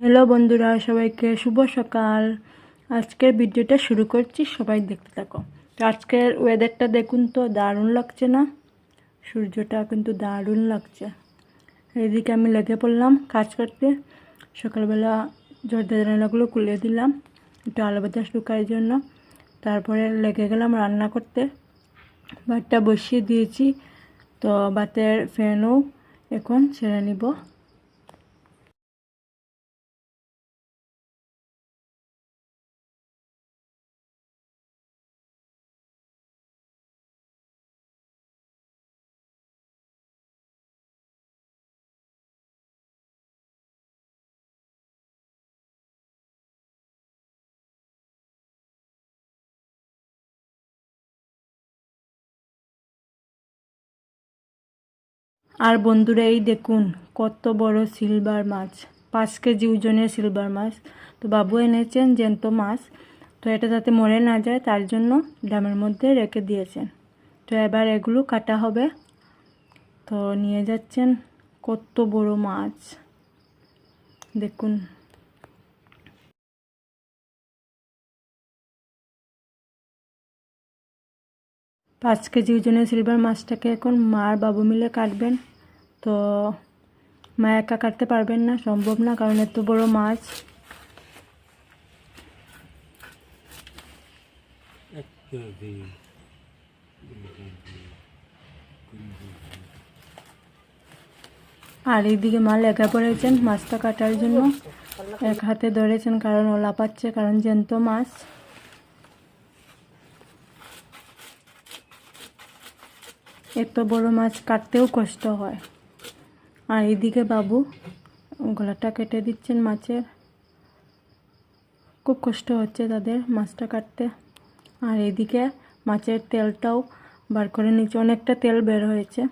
Hello বন্ধুরা, সবাইকে শুভ সকাল। আজকের ভিডিওটা শুরু করছি, সবাই দেখতে থাকো। তো আজকের ওয়েদারটা দেখুন তো, দারুণ লাগছে না? সূর্যটা কিন্তু দারুণ লাগছে। এদিকে আমি লেগে পড়লাম কাজ করতে। সকালবেলা জর্দা জানালাগুলো খুলে দিলাম, একটু আলু বাতাস ঢুকার জন্য। তারপরে লেগে গেলাম রান্না করতে। ভাতটা বসিয়ে দিয়েছি, তো ভাতের ফ্যানও এখন ছেড়ে নিব। আর বন্ধুরা এই দেখুন, কত বড় সিলভার মাছ। পাঁচ কেজি ওজনের সিলভার মাছ। তো বাবু এনেছেন জ্যান্ত মাছ। তো এটা যাতে মরে না যায়, তার জন্য ড্রামের মধ্যে রেখে দিয়েছেন। তো এবার এগুলো কাটা হবে। তো নিয়ে যাচ্ছেন কত বড় মাছ। দেখুন। পাঁচ কেজি ওজনের সিলভার মাছটাকে এখন মার বাবু মিলে কাটবেন। তো মা একা কাটতে পারবেন না সম্ভব না কারণ এত বড় মাছ। আর এইদিকে মা লেখা পড়েছেন মাছটা কাটার জন্য। এক হাতে ধরেছেন কারণ ওলা পাচ্ছে কারণ জ্যান্ত মাছ। এত বড় মাছ কাটতেও কষ্ট হয়। আর এদিকে বাবু গলাটা কেটে দিচ্ছেন মাছের। খুব কষ্ট হচ্ছে তাদের মাছটা কাটতে। আর এদিকে মাছের তেলটাও বার করে নিচ্ছে অনেকটা তেল বের হয়েছে।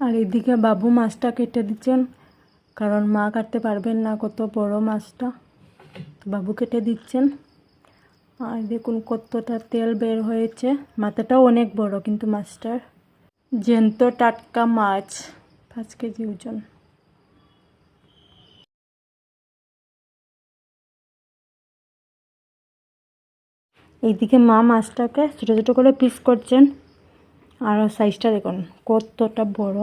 আর এদিকে বাবু মাছটা কেটে দিচ্ছেন, কারণ মা কাটতে পারবেন না কত বড় মাছটা। তো বাবু কেটে দিচ্ছেন। আর দেখুন কতটা তেল বের হয়েছে। মাথাটাও অনেক বড় কিন্তু মাছটার। জ্যান্ত টাটকা মাছ, পাঁচ কেজি ওজন। এইদিকে মা মাছটাকে ছোটো ছোটো করে পিস করছেন। আর সাইজটা দেখুন কতটা বড়।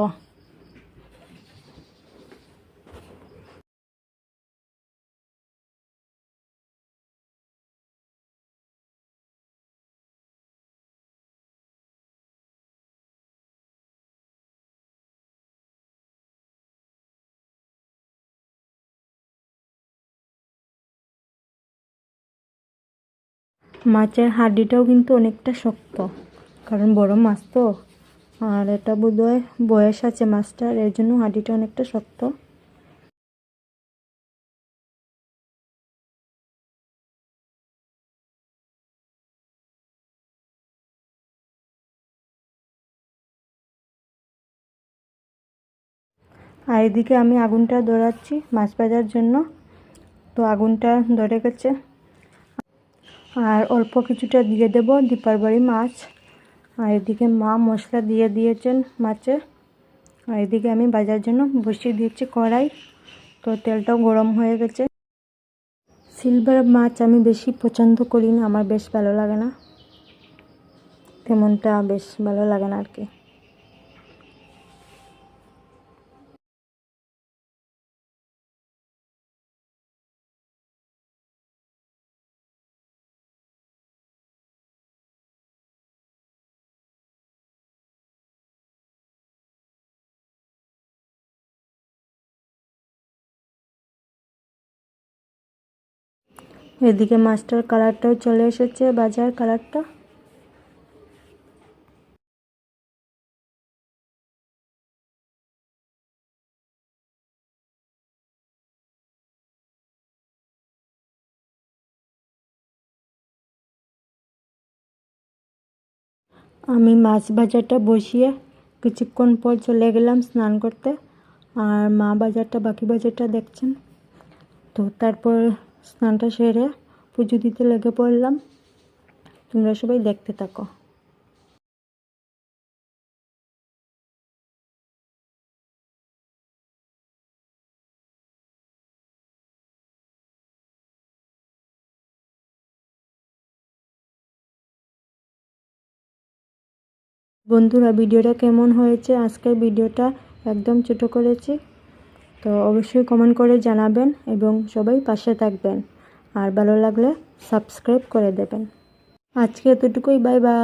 মাছের হাড্ডিটাও কিন্তু অনেকটা শক্ত। কারণ বড় মাছ তো। আর এটা বোধহয় বয়স আছে মাছটার, এর জন্য হাঁডিটা অনেকটা শক্ত। আর এদিকে আমি আগুনটা ধরাচ্ছি মাছ ভাজার জন্য। তো আগুনটা ধরে গেছে। আর অল্প কিছুটা দিয়ে দেব দীপার বাড়ি মাছ। আর এদিকে মা মশলা দিয়ে দিয়েছেন মাছে আর এদিকে আমি বাজার জন্য বসিয়ে দিয়েছি কড়াই। তো তেলটাও গরম হয়ে গেছে। সিলভার মাছ আমি বেশি পছন্দ করি না, আমার বেশ ভালো লাগে না। তেমনটা বেশ ভালো লাগে না আর কি। এদিকে মাছটার কালারটাও চলে এসেছে, বাজার কালারটা। আমি মাছ বাজারটা বসিয়ে কিছুক্ষণ পর চলে গেলাম স্নান করতে, আর মা বাজারটা, বাকি বাজারটা দেখছেন। তো তারপর স্নানটা সেরে পুজো দিতে লেগে পড়লাম। তোমরা সবাই দেখতে থাকো। বন্ধুরা, ভিডিওটা কেমন হয়েছে? আজকের ভিডিওটা একদম ছোট করেছি। তো অবশ্যই কমেন্ট করে জানাবেন এবং সবাই পাশে থাকবেন। আর ভালো লাগলে সাবস্ক্রাইব করে দেবেন। আজকে এতটুকুই বাই বাই